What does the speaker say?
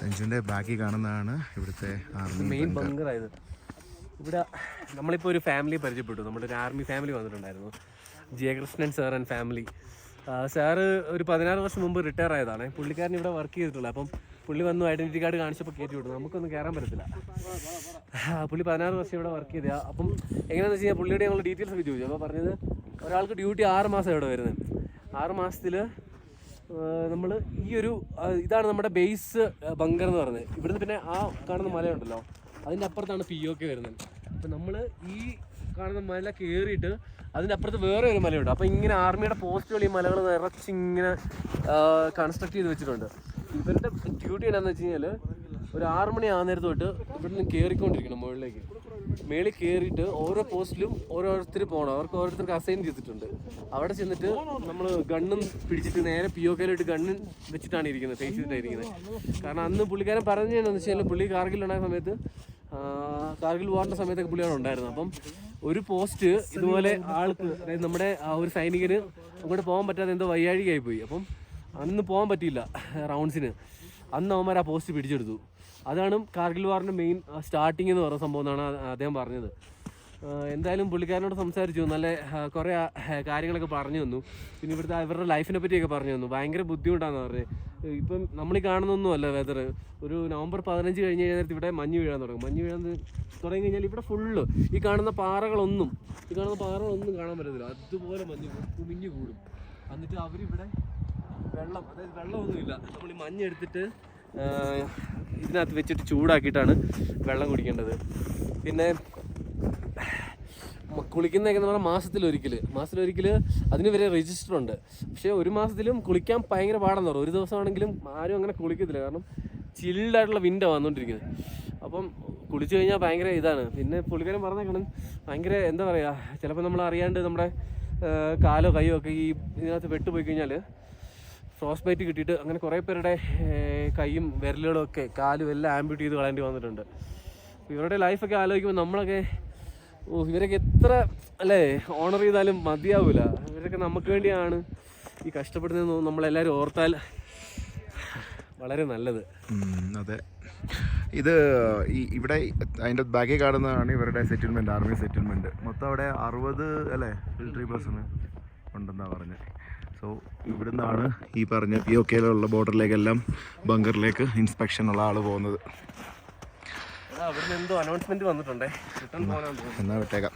സെഞ്ചുവിന്റെ ബാക്കി കാണുന്നതാണ് ഇവിടുത്തെ ആർമി മെയിൻ ബങ്കറായത് ഇവിടെ നമ്മളിപ്പോൾ ഒരു ഫാമിലി പരിചയപ്പെട്ടു. നമ്മുടെ ഒരു ആർമി ഫാമിലി വന്നിട്ടുണ്ടായിരുന്നു. Jayakrishnan sir and family sir ഒരു പതിനാറ് വർഷം മുമ്പ് റിട്ടയർ ആയതാണ്. പുള്ളിക്കാരൻ ഇവിടെ വർക്ക് ചെയ്തിട്ടുള്ളത് അപ്പം പുള്ളി വന്നു ഐഡന്റിറ്റി കാർഡ് കാണിച്ചപ്പോൾ കയറ്റി വിട്ടു. നമുക്കൊന്നും കയറാൻ പറ്റത്തില്ല. പുള്ളി പതിനാറ് വർഷം ഇവിടെ വർക്ക് ചെയ്തു അപ്പം എങ്ങനെയാണെന്ന് വെച്ച് കഴിഞ്ഞാൽ പുള്ളിയുടെ ഞങ്ങൾ ഡീറ്റെയിൽസ് ഒക്കെ ചോദിച്ചു. അപ്പോൾ പറഞ്ഞത് ഒരാൾക്ക് ഡ്യൂട്ടി ആറ് മാസം ഇവിടെ വരുന്നത്. ആറ് മാസത്തിൽ നമ്മൾ ഈ ഒരു ഇതാണ് നമ്മുടെ ബേസ് ബങ്കർ എന്ന് പറയുന്നത്. ഇവിടുന്ന് പിന്നെ ആ കാണുന്ന മലയുണ്ടല്ലോ അതിന്റെ അപ്പുറത്താണ് പി ഒ കെ വരുന്നത്. അപ്പം നമ്മൾ ഈ കാണുന്ന മല കയറിയിട്ട് അതിന്റെ അപ്പുറത്ത് വേറെ ഒരു മലയുണ്ട്. അപ്പോൾ ഇങ്ങനെ ആർമിയുടെ പോസ്റ്റുകൾ ഈ മലകൾ നിറച്ചിങ്ങനെ കൺസ്ട്രക്ട് ചെയ്ത് വെച്ചിട്ടുണ്ട്. ഇവരുടെ ഡ്യൂട്ടി എന്താണെന്ന് വെച്ച് കഴിഞ്ഞാൽ ഒരു ആറ് മണി ആകുന്നേരത്ത് തൊട്ട് ഇവിടുന്ന് കയറിക്കൊണ്ടിരിക്കണം മുകളിലേക്ക്. മേളിൽ കയറിയിട്ട് ഓരോ പോസ്റ്റിലും ഓരോരുത്തർ പോകണം അവർക്ക് ഓരോരുത്തർക്ക് അസൈൻ ചെയ്തിട്ടുണ്ട്. അവിടെ ചെന്നിട്ട് നമ്മൾ ഗണ്ണും പിടിച്ചിട്ട് നേരെ പി ഒ കെയിലോട്ട് ഗണ്ണും വെച്ചിട്ടാണ് ഇരിക്കുന്നത്. ഫേസ് ഇരിക്കുന്നത്. കാരണം അന്ന് പുള്ളിക്കാരൻ പറഞ്ഞതെന്ന് വെച്ചാൽ പുള്ളി കാർഗിലുണ്ടായ സമയത്ത് കാർഗിൽ വാറിന്റെ സമയത്തൊക്കെ പുള്ളിയാണ് ഉണ്ടായിരുന്നത്. അപ്പം ഒരു പോസ്റ്റ് ഇതുപോലെ ആൾക്ക് അതായത് നമ്മുടെ ആ ഒരു സൈനികന് അങ്ങോട്ട് പോകാൻ പറ്റാതെ എന്തോ വയ്യാഴികയായി പോയി. അപ്പം അന്ന് പോകാൻ പറ്റിയില്ല റൗണ്ട്സിന് അന്ന് അവന്മാർ ആ പോസ്റ്റ് പിടിച്ചെടുത്തു. അതാണ് കാർഗിൽ വാറിന്റെ മെയിൻ സ്റ്റാർട്ടിങ് എന്ന് പറയുന്ന സംഭവം എന്നാണ് അദ്ദേഹം പറഞ്ഞത്. എന്തായാലും പുള്ളിക്കാരനോട് സംസാരിച്ചു. നല്ല കുറേ കാര്യങ്ങളൊക്കെ പറഞ്ഞു തന്നു. പിന്നെ ഇവിടുത്തെ അവരുടെ ലൈഫിനെ പറ്റിയൊക്കെ പറഞ്ഞു തന്നു. ഭയങ്കര ബുദ്ധിമുട്ടാണെന്ന് പറഞ്ഞത് ഇപ്പം നമ്മൾ ഈ കാണുന്നൊന്നുമല്ല വെതർ ഒരു നവംബർ പതിനഞ്ച് കഴിഞ്ഞ് കഴിഞ്ഞാൽ ഇവിടെ മഞ്ഞ് വീഴാൻ തുടങ്ങും. മഞ്ഞ് വീഴാൻ തുടങ്ങി കഴിഞ്ഞാൽ ഇവിടെ ഫുള്ള് ഈ കാണുന്ന പാറകളൊന്നും ഈ കാണുന്ന പാറകളൊന്നും കാണാൻ പറ്റത്തില്ല. അതുപോലെ മഞ്ഞ് കുമിഞ്ഞ് കൂടും. എന്നിട്ട് അവരിവിടെ വെള്ളം അതായത് വെള്ളമൊന്നുമില്ല. നമ്മൾ ഈ മഞ്ഞ് എടുത്തിട്ട് ഇതിനകത്ത് വെച്ചിട്ട് ചൂടാക്കിയിട്ടാണ് വെള്ളം കുടിക്കേണ്ടത്. പിന്നെ കുളിക്കുന്നതൊക്കെ നമ്മുടെ മാസത്തിലൊരിക്കൽ മാസത്തിലൊരിക്കൽ അതിന് വരെ രജിസ്റ്റർ ഉണ്ട്. പക്ഷേ ഒരു മാസത്തിലും കുളിക്കാൻ ഭയങ്കര പാടെന്ന് പറയും ഒരു ദിവസമാണെങ്കിലും ആരും അങ്ങനെ കുളിക്കത്തില്ല. കാരണം ചില്ലായിട്ടുള്ള വിൻഡാണ് വന്നുകൊണ്ടിരിക്കുന്നത് അപ്പം കുളിച്ചു കഴിഞ്ഞാൽ ഭയങ്കര ഇതാണ്. പിന്നെ പുള്ളിക്കാരൻ പറഞ്ഞേക്കണം ഭയങ്കര എന്താ പറയുക ചിലപ്പോൾ നമ്മൾ അറിയാണ്ട് നമ്മുടെ കാലോ കൈയോ ഒക്കെ ഈ ഇതിനകത്ത് വെട്ടുപോയി കഴിഞ്ഞാൽ ഫ്രോസ്റ്റ് ബൈറ്റ് കിട്ടിയിട്ട് അങ്ങനെ കുറേ പേരുടെ കൈയും വിരലുകളും ഒക്കെ കാലും എല്ലാം ആംബ്യൂട്ട് ചെയ്ത് കളയേണ്ടി വന്നിട്ടുണ്ട്. ഇവരുടെ ലൈഫൊക്കെ ആലോചിക്കുമ്പോൾ നമ്മളൊക്കെ ഓ ഇവരൊക്കെ എത്ര അല്ലേ ഓണർ ചെയ്താലും മതിയാവില്ല ഇവരൊക്കെ നമുക്ക് വേണ്ടിയാണ് ഈ കഷ്ടപ്പെടുന്നത് നമ്മളെല്ലാവരും ഓർത്താൽ വളരെ നല്ലത്. അതെ. ഇത് ഈ ഇവിടെ അതിന്റെ ബാക്കി കാണുന്നതാണ് ഇവരുടെ സെറ്റിൽമെന്റ് ആർമി സെറ്റിൽമെന്റ് മൊത്തം അവിടെ അറുപത് അല്ലേ മിലിറ്ററി പേഴ്സൺ ഉണ്ടെന്നാണ് പറഞ്ഞത്. സോ ഇവിടുന്നാണ് ഈ പറഞ്ഞ പി ഒ കെയിലുള്ള ബോർഡറിലേക്കെല്ലാം ബങ്കറിലേക്ക് ഇൻസ്പെക്ഷനുള്ള ആൾ പോകുന്നത്. എന്നാ എന്തോ അനൗൺസ്മെന്റ് വന്നിട്ടുണ്ടേ. റിട്ടേൺ തോന്നുന്നു. എന്നാൽ വിട്ടേക്കാം.